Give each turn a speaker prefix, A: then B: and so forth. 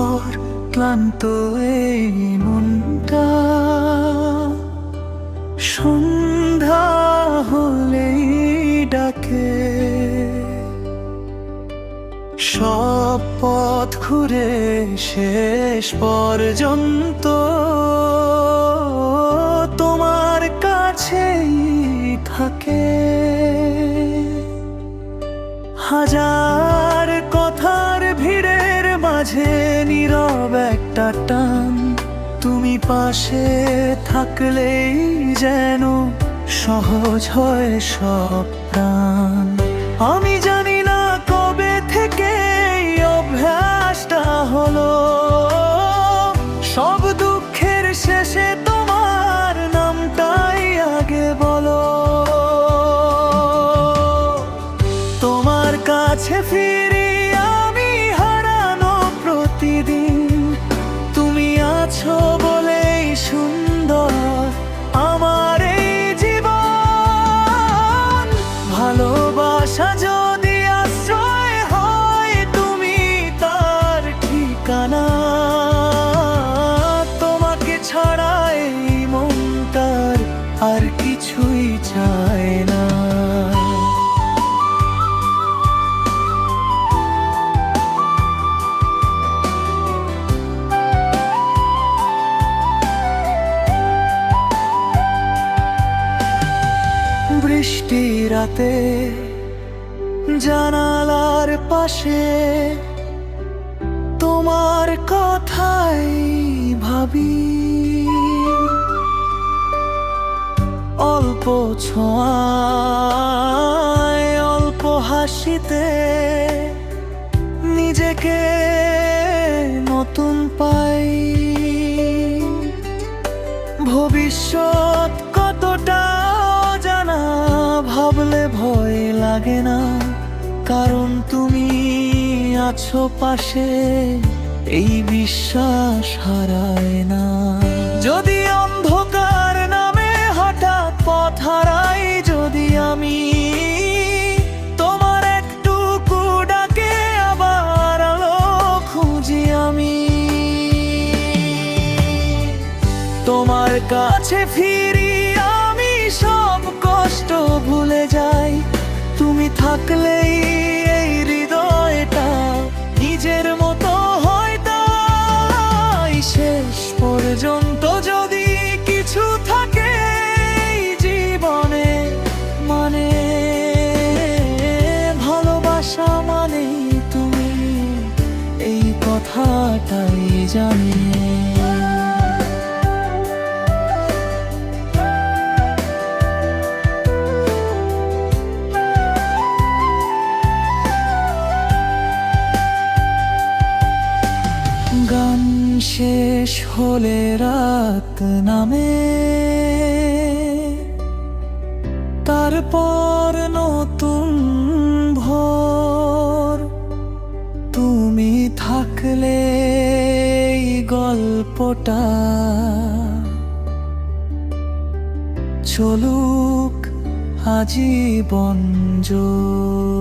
A: দিনভর ক্লান্ত এই মনটা। সন্ধ্যা হলেই ডাকে। সব পথ ঘুরে শেষ পর্যন্ত তোমার কাছেই থাকে। হাজার মাঝে নীরব একটা টান। তুমি পাশে থাকলেই যেন সহজ হয় সব প্রাণ। আমি জানি না কবে থেকে অভ্যাসটা হলো। সব দুঃখের শেষে তোমার নামটাই আগে বলো। তোমার কাছে ফিরি আছো রাতে জানালার পাশে তোমার কথাই ভাবি। অল্প ছোঁয়ায় অল্প হাসিতে নিজেকে নতুন পাই। ভবিষ্যৎ ভাবলে ভয় লাগে না। কারণ তুমি আছো পাশে, এই বিশ্বাস হারায় না। যদি অন্ধকার নামে হঠাৎ পথ হারাই, যদি আমি তোমার একটুকু ডাকে, আবার আলো খুঁজি আমি। তোমার কাছে ফিরি আমি সব ভুলে যাই। তুমি থাকলেই এই হৃদয়টা নিজের মতো হয় শেষ পর্যন্ত যদি কিছু থাকে জীবনে মানে ভালোবাসা মানে তুমি এই কথাটাই জানি। হলে রাত নামে। তারপর নতুন ভোর তুমি থাকলে গল্পটা। চলুক আজীবন জোর।